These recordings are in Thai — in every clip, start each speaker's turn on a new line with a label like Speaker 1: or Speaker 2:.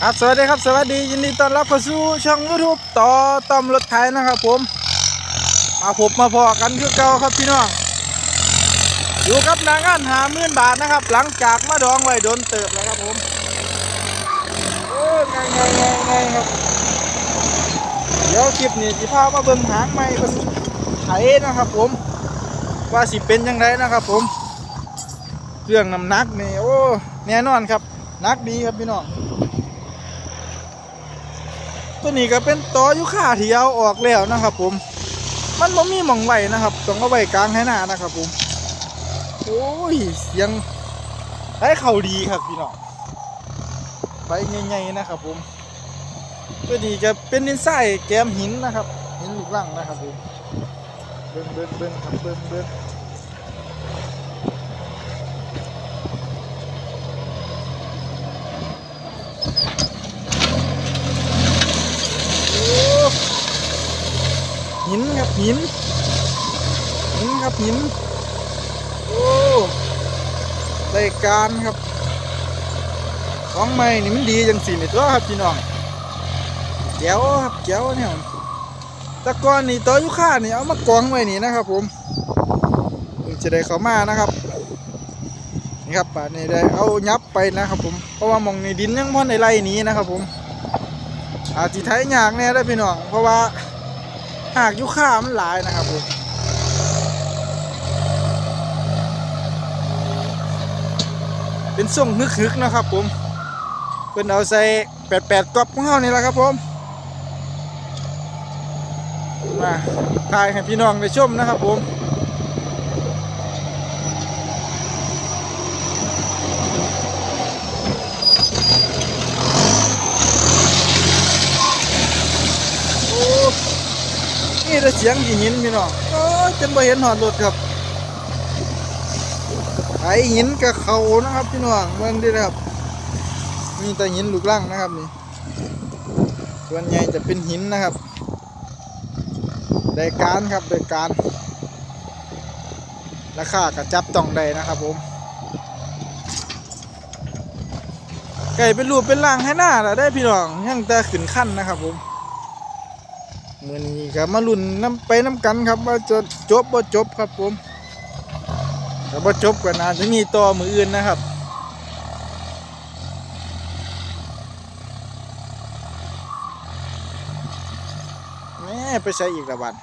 Speaker 1: ครับสวัสดีครับสวัสดียินดีต้อนรับเข้าสู่ช่อง YouTube ต่อต้อมรถไถนะครับผมมาพบมาพอกันคือเก่าครับพี่น้องอยู่กับนางงานหาหมื่นบาทนะครับ หลังจากมาดองไว้โดนเติบแล้วครับผมโอ้ยไงไงไงไงครับเดี๋ยวคลิปนี้จะพามาเบิ่งหางใหม่เป็นไถนะครับผม ว่าสิเป็นยังไงนะครับผม เรื่องน้ำหนักนี่โอ้แน่นอนครับนักดีครับพี่น้อง ตัวนี้ก็เป็นตอยุค่าที่เอาออกแล้วนะครับ ผม มันบ่มีหม่องไว้นะครับต้องเอาไว้กลางให้หน้านะครับ ผมโอ้ยเสียงได้เข่าดีครับพี่น้องไปใหญ่ๆนะครับ ผมตัวนี้ก็เป็นดินทรายแกมหินนะครับหินลูกลังนะครับผมเบิ้งเบิ้งเบิ้งครับเบิ้งเบิ้งโอ้ หินครับหินหินครับหินโอ้รายการครับของใหม่นี่มันดีจังสินี่ตัวครับพี่น้องแก้วครับแก้วเนี่ยตะกอนนี่ตัวยุค่านี่เอามากองไว้นี่นะครับ ผมจะได้เขามานะครับนี่ครับป่านนี้ได้เอายับไปนะครับ ผมเพราะว่ามองในดินยังพ่นในไรนี้นะครับ ผมอาจจะไถยากแน่ได้พี่น้องเพราะว่า หากยุค่ามันหลายนะครับผมเป็นส่งฮึกๆนะครับผมเป็นเอาใส่แปดแปดกรอบของเฮานี่แหละครับผมมาถ่ายให้พี่น้องได้ชมนะครับผม โอ้นี่ แต่เสียงที่หินพี่น้องโอ้ยจนบ่เห็นหอดรถครับไอหินกับเขานะครับพี่น้องเบิ่งดิครับ มีแต่หินลูกลังนะครับนี่ ส่วนใหญ่จะเป็นหินนะครับได้การครับได้การราคากระจับต้องได้นะครับผมไก่เป็นรูปเป็นร่างให้หน้าแล้วได้พี่น้องยังแต่ขึ้นขั้นนะครับผม มือนี้ครับมาลุ่นน้ำไปน้ำกันครับว่าจะจบบ่จบครับผมแต่บ่จบก็น่าจะมีต่อมืออื่นนะครับแม่ไปใช้อีกระบัน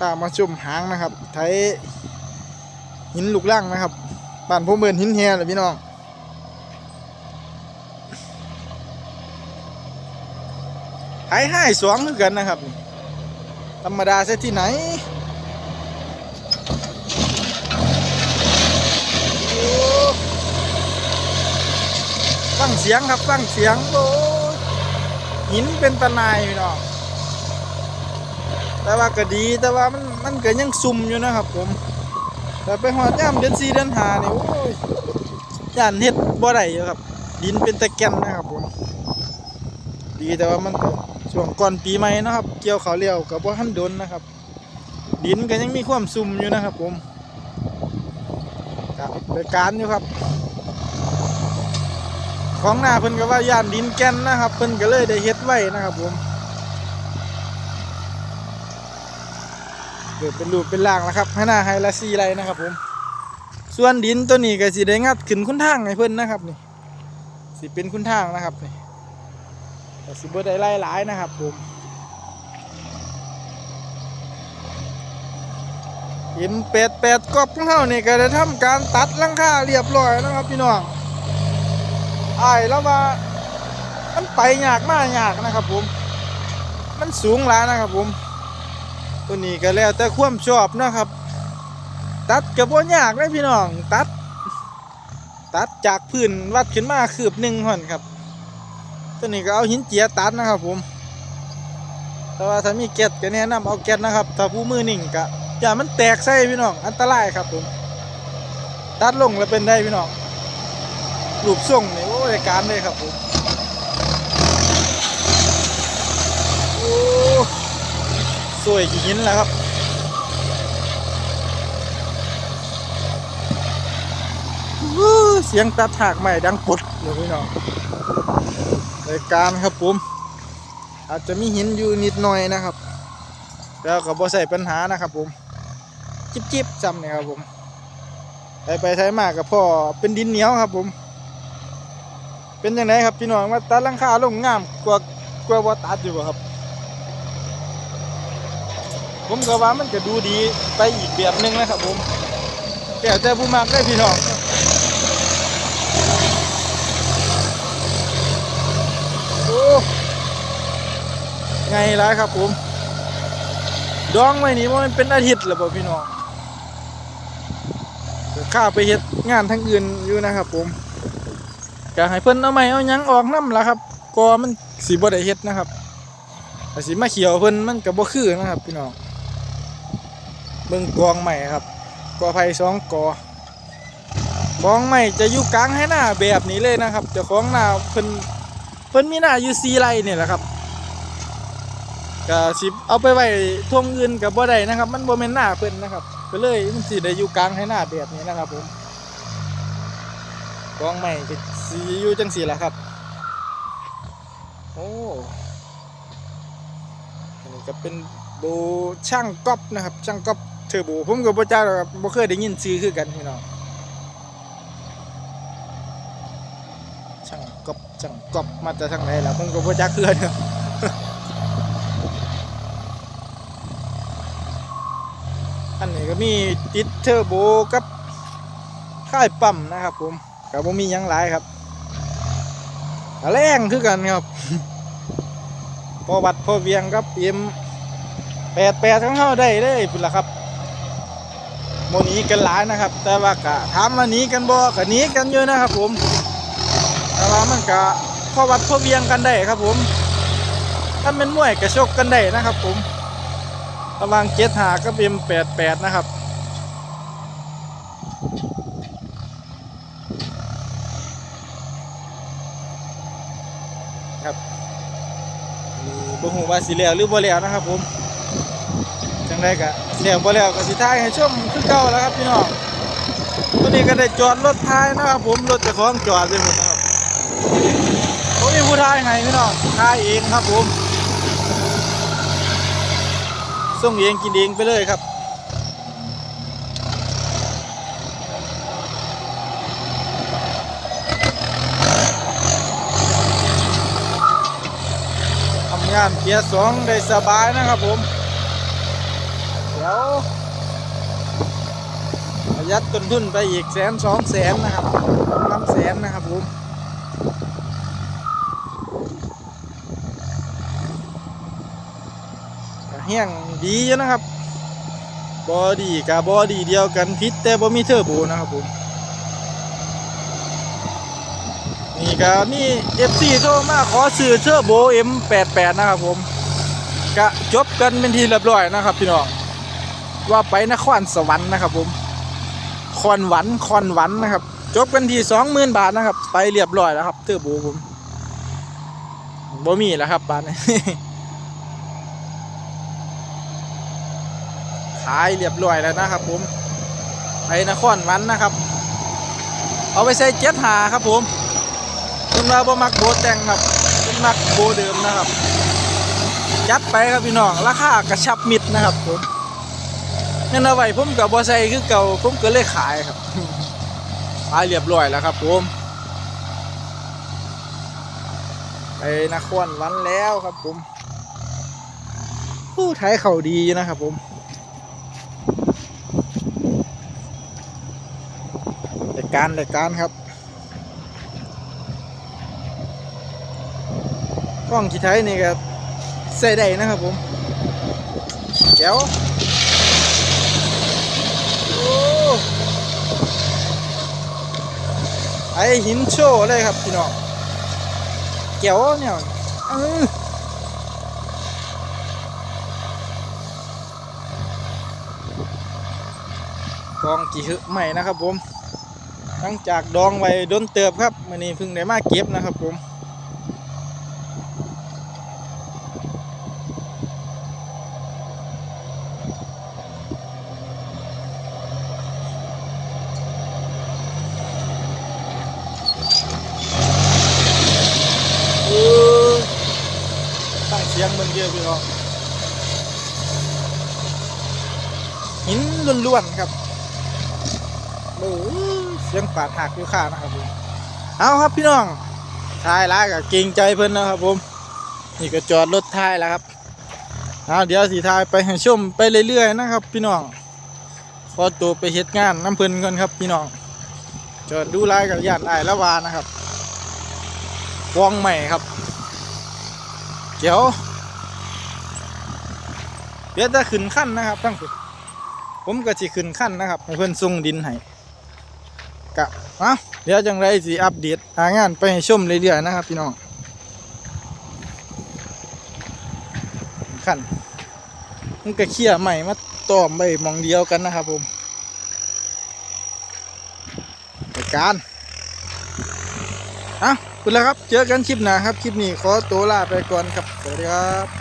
Speaker 1: ตามมาจุ่มหางนะครับไทยหินลูกล่างนะครับบ้านผมเบินหินแฮเลยพี่น้อง ไทยห้สองคือกันนะครับ ธรรมดาใช่ที่ไหนโอ้ฟังเสียงครับฟังเสียงโอ้หินเป็นตะนายพี่น้องแต่ว่าก็ดีแต่ว่ามันมันก็ยังซุ่มอยู่นะครับผม แต่ไปหอดย่ามเดือนสี่เดือนห้านี่ยโอ้ยย่านเฮ็ดบ่ได้อยู่ครับ ดินเป็นตะแกนนะครับผม ดีแต่ว่ามันก็ ช่วงก่อนปีใหม่นะครับ เกี่ยวเขาเลี้ยวกับบ่าทันโดนนะครับ ดินก็ยังมีความซุ่มอยู่นะครับ ผมครับโดยการอยู่ครับ ของหน้าเพิ่นก็ว่าย่านดินแก่นนะครับ เพิ่นก็เลยได้เฮ็ดไว้นะครับ ผมเกิดเป็นรูปเป็นร่างแล้วครับให้หน้าไฮละซีไรนะครับ ผม ส่วนดินตัวนี้ก็สิได้งัดขึ้นคุณทางให้เพิ่นนะครับนี่สิเป็นคุณทางนะครับนี่ แต่สิบ่ได้ไล่หลายนะครับผมอิมเป็ดเป็ดกอบของเฮานี่ก็ได้ทำการตัดลังค่าเรียบร้อยนะครับพี่น้องไอ้แล้วว่ามันไปยากมากยากนะครับผม มันสูงหลายนะครับผม ตัวนี้ก็แล้วแต่ความชอบนะครับ ตัดกับว่ายากเลยพี่น้องตัด ตัดจากพื้นวัดขึ้นมาคืบหนึ่งห่อนครับ ตัวนี้ก็เอาหินเจียตัดนะครับผม แต่ว่าถ้ามีแก๊สก็แนะนำเอาแก๊สนะครับ ถ้าผู้มือนิ่งก็อย่ามันแตกใส่พี่น้อง อันตรายครับผม ตัดลงแล้วเป็นได้พี่น้องรูปทรงนี่โอ้รายการเลยครับผมโอ้สวยกี่หินแล้วครับเสียงตัดหากใหม่ดังปุดเลยพี่น้อง รายการครับผม อาจจะมีหินอยู่นิดหน่อยนะครับ แล้วก็บ่ใส่ปัญหานะครับผม จิบจิบจำเนี่ยครับผม ไปไปไทยมากกับพ่อเป็นดินเหนียวครับผม เป็นยังไงครับพี่น้องมาตัดลังคาลงงามกว่ากว่าบ่ตัดอยู่บ่ครับ ผมก็ว่ามันจะดูดีไปอีกแบบหนึงนะครับผมแต่แต่ผู้มักได้พี่น้อง ไงไรครับผมดองไว้นี่มันเป็นอาทิตย์แล้วบ่พี่น้องข้าไปเฮ็ดงานทั้งอื่นอยู่นะครับ ผมก็ให้เพิ่นเอาไม้เอายังออกน้ำละครับก็มันสิบ่ได้เฮ็ดนะครับแต่สิมาเขียวเพิ่นมันก็บ่คือนะครับ พี่น้องเบิ่งกองใหม่ครับกอไผ่สองกอกองใหม่จะอยู่กลางให้หน้าแบบนี้เลยนะครับจ้าของหน้าเพิ่นเพิ่นมีหน้าอยู่4ไร่นี่แหละครับ ก็สิเอาไปไว้ทวงอื่นกับบ่ได้นะครับ มันบ่แม่นหน้าเพิ่นนะครับก็เลยมันสิได้อยู่กลางให้หน้าแบบนี้นะครับผมกองใหม่ก็สิอยู่จังซี่ล่ะครับ โอ้อันนี้ก็เป็นโบช่างก๊อปนะครับ ช่างก๊อปเทอร์โบผมก็บ่จ้าหรอกครับบ่เคยได้ยินชื่อคือกันพี่น้องช่างก๊อปช่างก๊อปมาจากทางไหนล่ะผมก็บ่จักคือกันครับ อันนี้ก็มีติดเทอร์โบกับค่ายปั๊มนะครับ ผมกับผมมียังหลายครับแรงคือกันครับ พอบัดพอเวียงครับเอ็มแปดแปดทั้งเข้าได้เลยพุ่นละครับโมนี้กันหลายนะครับ แต่ว่ากะถามว่าหนีกันบ่กะหนีกันเยอะนะครับ ผม แต่ว่ามันกะพอวัดพอเวียงกันได้ครับ ผม ถ้าเป็นมวยกระชกกันได้นะครับ ผม ระหว่างเจ็ดหากับเอ็มแปดแปดนะครับ ครับบ่ฮู้ว่าสิแล้วหรือบ่แล้วนะครับผม จังไดก็แล้วบ่แล้วก็สิท้ายให้ชมคือเก่าแล้วครับพี่น้อง ตัวนี้ก็ได้จอดรถท้ายนะครับผม รถเจ้าของจอดไว้หมนะครับผมมีผู้ท้ายให้พี่น้องท้ายเองครับผม ส่งเองกินเองไปเลยครับทำงานเกียร์สองได้สบายนะครับผม เดี๋ยวประหยัดต้นทุนไปอีกแสนสองแสนนะครับน้ำแสนนะครับผม ก็เฮี้งดีอยู่นะครับบอดีกับบอดีเดียวกันพิษแต่บ่มีเทอร์โบนะครับผมนี่ก็มี FC โทรมาขอซื้อเทอร์โบ M88 นะครับผมก็จบกันเป็นทีเรียบร้อยนะครับพี่น้องว่าไปนครสวรรค์นะครับผมคอนหวันคอนหวันนะครับ จบกันที่20,000บาทนะครับ ไปเรียบร้อยแล้วครับเทอร์โบผมบ่มีแล้วครับบาทนี้ายเรียบร้อยแล้วนะครับผมไปนครวันนะครับ เอาไปใส่เจ็ดหาครับผมคุณมาบ่มักโบแต่งครับคุณมักโบเดิมนะครับจัดไปครับพี่น้องราคากระชับมิดนะครับผมนั่นเอาไว้ผมกับบ่ใส่คือเก่าผมก็เลยขายครับขายเรียบร้อยแล้วครับผมไปนครวันแล้วครับผมผู้ไทยเขาดีนะครับผม รายกการรายกการครับกล้องที่ไทยนี่ก็ใส่ได้นะครับผมเจ๋วโอ้ไอหินโชว์เลยครับพี่น้องเจ๋วเนี่ยอื้อ กองกี่ฮึใหม่นะครับผมตั้งจากดองไว้ดนเติบครับมื่อนี้เพิ่งได้มาเก็บนะครับผมตั้งเสีงมันเยอะพี่น้องหินล้วนๆครับ โอ้เสียงปาดหักอยู่ข้านะครับผมเอาครับพี่น้องทายแล้วก็เกรงใจเพิ่นนะครับผม นี่ก็จอดรถท้ายแล้วครับเอาเดี๋ยวสีทายไปให้ชมไปเรื่อยๆนะครับ พี่น้องขอตัวไปเฮ็ดงานน้ำเพิ่นก่อนครับ พี่น้องจอดดูลายกับญาติอายละวานะครับวองใหม่ครับเดี๋ยวเดี๋ยวจะขึ้นขั้นนะครับตั้งผมก็สิขึ้นขั้นนะครับให้เพิ่นส่งดินให้ กะเอ้าเดี๋ยวจังไรสิอัปเดตหางานไปให้ชมเรื่อยๆนะครับพี่น้องขั้นมันก็เขี่ยใหม่มาต้อมไปมองเดียวกันนะครับผมจัดการอะคุณแล้วครับ เจอกันคลิปหน้าครับ คลิปนี้ขอตัวลาไปก่อนครับ สวัสดีครับ